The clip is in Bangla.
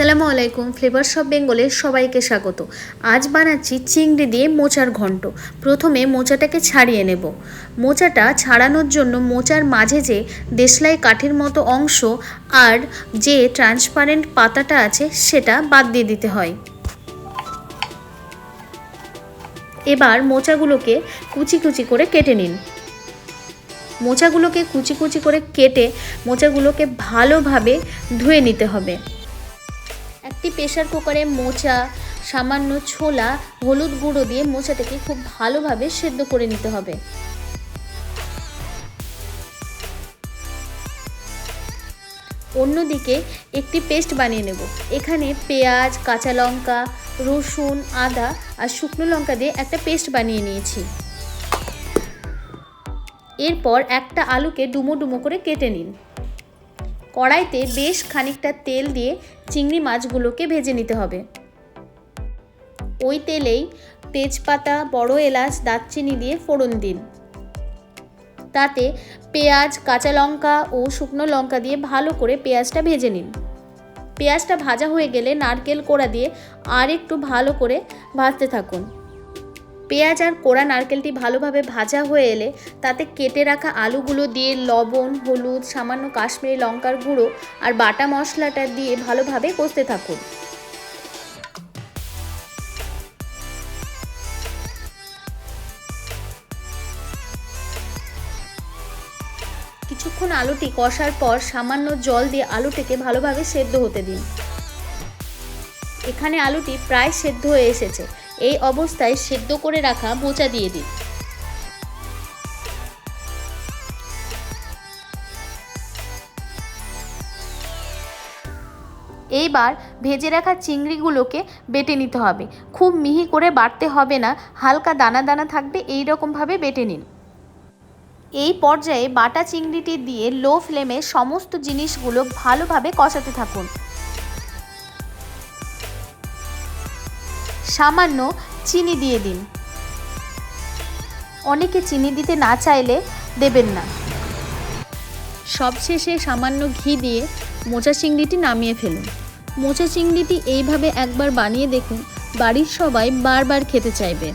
আসসালামু আলাইকুম, ফ্লেভার শপ বেঙ্গলের সবাইকে স্বাগত। আজ বানাচ্ছি চিংড়ি দিয়ে মোচার ঘন্ট। প্রথমে মোচাটাকে ছাড়িয়ে নেব। মোচাটা ছাড়ানোর জন্য মোচার মাঝে যে দেশলাই কাঠের মতো অংশ আর যে ট্রান্সপারেন্ট পাতাটা আছে সেটা বাদ দিয়ে দিতে হয়। এবার মোচাগুলোকে কুচি কুচি করে কেটে নিন। মোচাগুলোকে কুচি কুচি করে কেটে মোচাগুলোকে ভালোভাবে ধুয়ে নিতে হবে। একটি প্রেশার কুকারে মোচা, সামান্য ছোলা, হলুদ গুঁড়ো দিয়ে মোচাটাকে খুব ভালোভাবে সেদ্ধ করে নিতে হবে। অন্যদিকে একটি পেস্ট বানিয়ে নেব। এখানে পেঁয়াজ, কাঁচা লঙ্কা, রসুন, আদা আর শুকনো লঙ্কা দিয়ে একটা পেস্ট বানিয়ে নিয়েছি। এরপর একটা আলুকে ডুমো ডুমো করে কেটে নিন। কড়াইতে বেশ খানিকটা তেল দিয়ে চিংড়ি মাছগুলোকে ভেজে নিতে হবে। ওই তেলেই তেজপাতা, বড় এলাচ, দারচিনি দিয়ে ফোড়ন দিন। তাতে পেঁয়াজ, কাঁচা লঙ্কা ও শুকনো লঙ্কা দিয়ে ভালো করে পেঁয়াজটা ভেজে নিন। পেঁয়াজটা ভাজা হয়ে গেলে নারকেল কোড়া দিয়ে আর একটু ভালো করে ভাজতে থাকুন। পেঁয়াজ আর কোড়া নারকেলটি ভালোভাবে ভাজা হয়ে এলে তাতে কেটে রাখা আলুগুলো দিয়ে লবণ, হলুদ, সামান্য কাশ্মীরি লঙ্কার গুঁড়ো আর বাটা মশলাটা দিয়ে ভালোভাবে কষতে থাকুন। কিছুক্ষণ আলুটি কষার পর সামান্য জল দিয়ে আলুটিকে ভালোভাবে সেদ্ধ হতে দিন। এখানে আলুটি প্রায় সেদ্ধ হয়ে এসেছে। এই অবস্থায় সেদ্ধ করে রাখা মোচা দিয়ে দিন। এইবার ভেজে রাখা চিংড়িগুলোকে বেটে নিতে হবে। খুব মিহি করে বাটতে হবে না, হালকা দানা দানা থাকবে এই রকমভাবে বেটে নিন। এই পর্যায়ে বাটা চিংড়িটি দিয়ে লো ফ্লেমে সমস্ত জিনিসগুলো ভালোভাবে কষাতে থাকুন। সামান্য চিনি দিয়ে দিন। অনেকে চিনি দিতে না চাইলে দেবেন না। সবশেষে সামান্য ঘি দিয়ে মোচা চিংড়িটি নামিয়ে ফেলুন। মোচা চিংড়িটি এইভাবে একবার বানিয়ে দেখুন, বাড়ির সবাই বারবার খেতে চাইবে।